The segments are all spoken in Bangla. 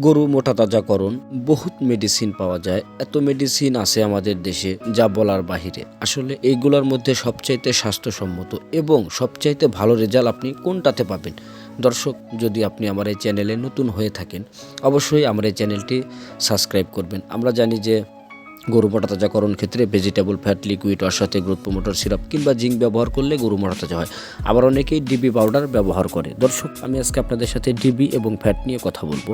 গরু মোটা তাজা তাজাকরণ বহুত মেডিসিন পাওয়া যায়। এত মেডিসিন আছে আমাদের দেশে, যা বলার বাহিরে। আসলে এইগুলোর মধ্যে সবচাইতে স্বাস্থ্যসম্মত এবং সবচাইতে ভালো রেজাল্ট আপনি কোনটাতে পাবেন? দর্শক, যদি আপনি আমার এই চ্যানেলে নতুন হয়ে থাকেন, অবশ্যই আমার এই চ্যানেলটি সাবস্ক্রাইব করবেন। আমরা জানি যে গরু মোটা তাজাকরণ ক্ষেত্রে ভেজিটেবল ফ্যাট লিকুইড ওর সাথে গ্রোথ প্রমোটর সিরাপ কিংবা জিঙ্ক ব্যবহার করলে গরু মোটা তাজা হয়। আবার অনেকেই ডিবি পাউডার ব্যবহার করে। দর্শক, আমি আজকে আপনাদের সাথে ডিবি এবং ফ্যাট নিয়ে কথা বলব।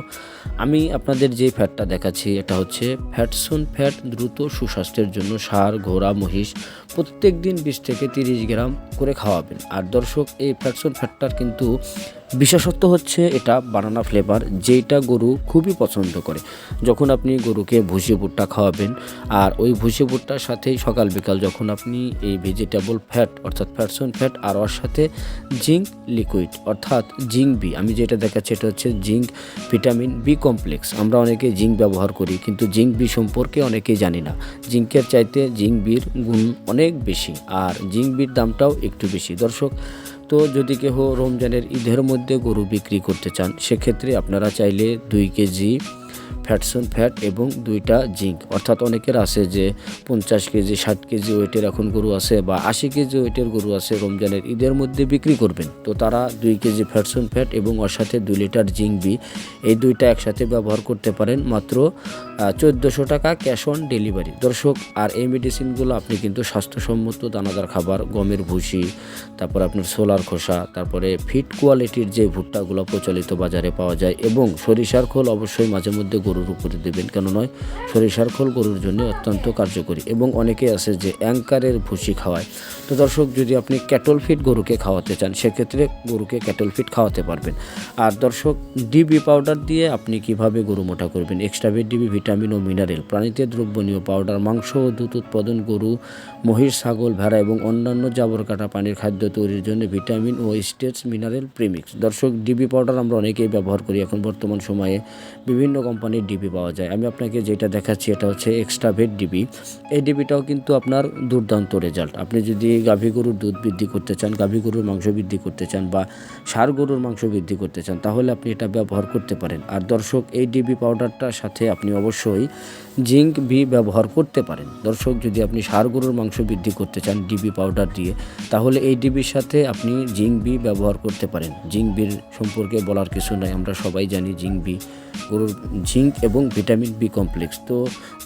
আমি আপনাদের যে ফ্যাটটা দেখাচ্ছি, এটা হচ্ছে ফ্যাটসন ফ্যাট দ্রুত সুস্বাস্থ্যের জন্য সার, ঘোড়া, মহিষ প্রত্যেক দিন বিশ থেকে তিরিশ গ্রাম করে খাওয়াবেন। আর দর্শক, এই ফ্যাটসন ফ্যাটটার কিন্তু বিশেষত্ব হচ্ছে এটা বানানা ফ্লেভার যেটা গরু খুবই পছন্দ করে। যখন আপনি গরুকে ভুসি ভুট্টা খাওয়াবেন, আর ওই ভুসি ভুট্টার সাথেই সকাল বিকাল যখন আপনি এই ভেজিটেবল ফ্যাট অর্থাৎ ফ্যাটসন ফ্যাট আর ওর সাথে জিঙ্ক লিকুইড অর্থাৎ জিঙ্ক বি আমি যেটা দেখাচ্ছি এটা হচ্ছে জিঙ্ক ভিটামিন বি কমপ্লেক্স আমরা অনেকে জিঙ্ক ব্যবহার করি, কিন্তু জিঙ্ক বি সম্পর্কে অনেকেই জানি না। জিঙ্কের চাইতে জিঙ্ক বির গুণ অনেক বেশি, আর জিঙ্ক বির দামটাও একটু বেশি। দর্শক তো যদি কেহ রমজানের ঈদের মধ্যে গরু বিক্রি করতে চান, সেক্ষেত্রে আপনারা চাইলে দুই কেজি ফ্যাটসন ফ্যাট এবং দুইটা জিঙ্ক অর্থাৎ অনেকের আছে যে পঞ্চাশ কেজি, ষাট কেজি ওয়েটের এখন গরু আছে বা আশি কেজি ওয়েটের গরু আছে রমজানের ঈদের মধ্যে বিক্রি করবেন। তো তারা দুই কেজি ফ্যাটসন ফ্যাট এবং ওর সাথে দুই লিটার জিঙ্ক বি এই দুইটা একসাথে ব্যবহার করতে পারেন মাত্র চোদ্দোশো টাকা ক্যাশ অন ডেলিভারি দর্শক, আর এই মেডিসিনগুলো আপনি কিন্তু স্বাস্থ্যসম্মত দানাদার খাবার, গমের ভুসি, তারপর আপনার সোলার খোসা, তারপরে ফিট কোয়ালিটির যে ভুট্টাগুলো প্রচলিত বাজারে পাওয়া যায় এবং সরিষার খোল অবশ্যই মাঝে মধ্যে গরুর উপরে দেবেন কেন নয় সরিষার খোল গরুর জন্য অত্যন্ত কার্যকরী এবং অনেকে আছে যে অ্যাঙ্কারের ভুসি খাওয়ায়। তো দর্শক, যদি আপনি ক্যাটল ফিট গরুকে খাওয়াতে চান, সেক্ষেত্রে গরুকে ক্যাটল ফিট খাওয়াতে পারবেন। আর দর্শক ডিবি পাউডার দিয়ে আপনি কীভাবে গরু মোটা করবেন? এক্সট্রা ভেট ডিবি ভিটামিন ও মিনারেল প্রাণীতে দ্রব্যনীয় পাউডার মাংস ও দুধ উৎপাদন, গরু, মহিষ, ছাগল, ভেড়া এবং অন্যান্য জাবর কাটা পানির খাদ্য তৈরির জন্য ভিটামিন ও স্টেটস মিনারেল প্রিমিক্স দর্শক ডিবি পাউডার আমরা অনেকেই ব্যবহার করি। এখন বর্তমান সময়ে বিভিন্ন কোম্পানির ডিবি পাওয়া যায়। আমি আপনাকে যেটা দেখাচ্ছি, এটা হচ্ছে এক্সট্রা ভেট ডিবি এই ডিবিটাও কিন্তু আপনার দুর্দান্ত রেজাল্ট আপনি যদি গাভী গরুর দুধ বৃদ্ধি করতে চান, গাভী গরুর মাংস বৃদ্ধি করতে চান বা সার গরুর মাংস বৃদ্ধি করতে চান, তাহলে আপনি এটা ব্যবহার করতে পারেন। আর দর্শক, এই ডিবি পাউডারটার সাথে আপনি অবশ্যই জিঙ্ক বি ব্যবহার করতে পারেন। দর্শক, যদি আপনি ষাঁড় গরুর মাংস বৃদ্ধি করতে চান ডিবি পাউডার দিয়ে, তাহলে এই ডিবির সাথে আপনি জিঙ্ক বি ব্যবহার করতে পারেন। জিঙ্ক বির সম্পর্কে বলার কিছু নাই, আমরা সবাই জানি জিঙ্ক বি গরুর জিঙ্ক এবং ভিটামিন বি কমপ্লেক্স তো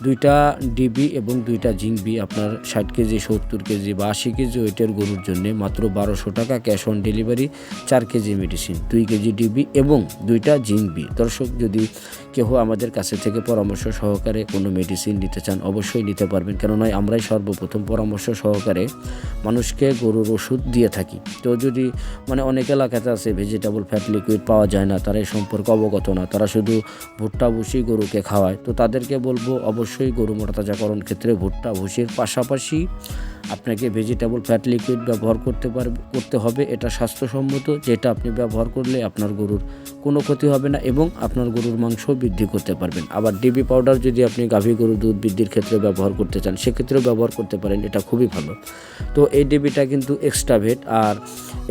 দুইটা ডিবি এবং দুইটা জিঙ্ক বি আপনার ষাট কেজি, সত্তর কেজি বা আশি কেজি ওয়েটের গরুর জন্য মাত্র বারোশো টাকা ক্যাশ অন ডেলিভারি, চার কেজি মেডিসিন, দুই কেজি ডিবি এবং দুইটা জিঙ্ক বি দর্শক, যদি কেউ আমাদের কাছে থেকে পরামর্শ সহকারে কোনো মেডিসিন নিতে চান, অবশ্যই নিতে পারবেন। কেননা আমরাই সর্বপ্রথম পরামর্শ সহকারে মানুষকে গরুর ওষুধ দিয়ে থাকি। তো যদি মানে অনেক এলাকাতে আছে ভেজিটেবল ফ্যাট লিকুইড পাওয়া যায় না, তারা এই সম্পর্কে অবগত না। তারা শুধু ভুট্টা, ভুসি গরুকে খাওয়ায়। তো তাদেরকে বলব, অবশ্যই গরু মোটা তাজাকরণ ক্ষেত্রে ভুট্টা, ভুসির পাশাপাশি আপনাকে ভেজিটেবল ফ্যাট লিকুইড ব্যবহার করতে পারবে, করতে হবে। এটা স্বাস্থ্যসম্মত, যেটা আপনি ব্যবহার করলে আপনার গরুর কোনো ক্ষতি হবে না এবং আপনার গরুর মাংস বৃদ্ধি করতে পারবেন। আবার ডিবি পাউডার যদি আপনি গাভী গরুর দুধ বৃদ্ধির ক্ষেত্রে ব্যবহার করতে চান, সেক্ষেত্রেও ব্যবহার করতে পারেন, এটা খুবই ভালো। তো এই ডিবিটা কিন্তু এক্সট্রা ভেট, আর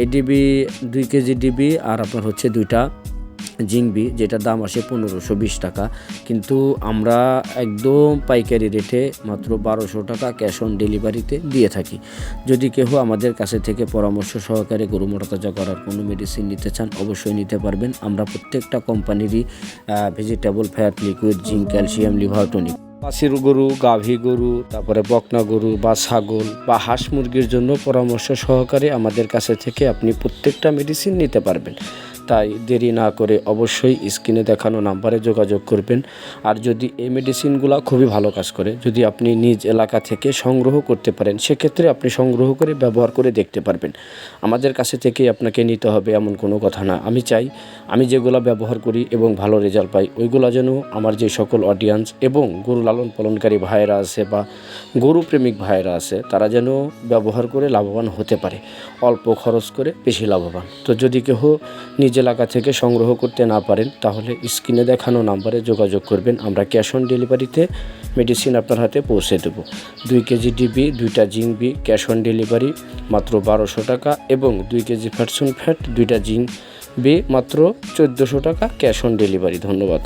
এই ডিবি দুই কেজি ডিবি, আর আপনার হচ্ছে দুইটা জিংবি, যেটার দাম আসে পনেরোশো বিশ টাকা। কিন্তু আমরা একদম পাইকারি রেটে মাত্র বারোশো টাকা ক্যাশ অন ডেলিভারিতে দিয়ে থাকি। যদি কেউ আমাদের কাছে থেকে পরামর্শ সহকারে গরু মোটাতাজা করার কোনো মেডিসিন নিতে চান, অবশ্যই নিতে পারবেন। আমরা প্রত্যেকটা কোম্পানিরই vegetable fat liquid zinc calcium liver tonic গরু, গাভী গরু, তারপরে বকনা গরু বা ছাগল বা হাঁস মুরগির জন্য পরামর্শ সহকারে আমাদের কাছে থেকে আপনি প্রত্যেকটা মেডিসিন নিতে পারবেন। তাই দেরি না করে অবশ্যই স্ক্রিনে দেখানো নাম্বারে যোগাযোগ করবেন। আর যদি এই মেডিসিনগুলো খুবই ভালো কাজ করে, যদি আপনি নিজ এলাকা থেকে সংগ্রহ করতে পারেন, সেক্ষেত্রে আপনি সংগ্রহ করে ব্যবহার করে দেখতে পারবেন। আমাদের কাছে থেকেই আপনাকে নিতে হবে এমন কোনো কথা না। আমি চাই আমি যেগুলো ব্যবহার করি এবং ভালো রেজাল্ট পাই, ওইগুলো যেন আমার যে সকল অডিয়েন্স এবং গরু লালন পালনকারী ভাইয়েরা আছে বা গরু প্রেমিক ভাইয়েরা আছে, তারা যেন ব্যবহার করে লাভবান হতে পারে। অল্প খরচ করে বেশি লাভবান। তো যদি কেহ নিজ এলাকা থেকে সংগ্রহ করতে না পারেন, তাহলে স্ক্রিনে দেখানো নাম্বারে যোগাযোগ করবেন। আমরা ক্যাশ অন ডেলিভারিতে মেডিসিন আপনার হাতে পৌঁছে দেবো। দুই কেজি ডিবি, দুইটা জিং বি ক্যাশ অন ডেলিভারি মাত্র বারোশো টাকা এবং দুই কেজি ফ্যাটসুন ফ্যাট, দুইটা জিং বি মাত্র চোদ্দোশো টাকা ক্যাশ অন ডেলিভারি। ধন্যবাদ।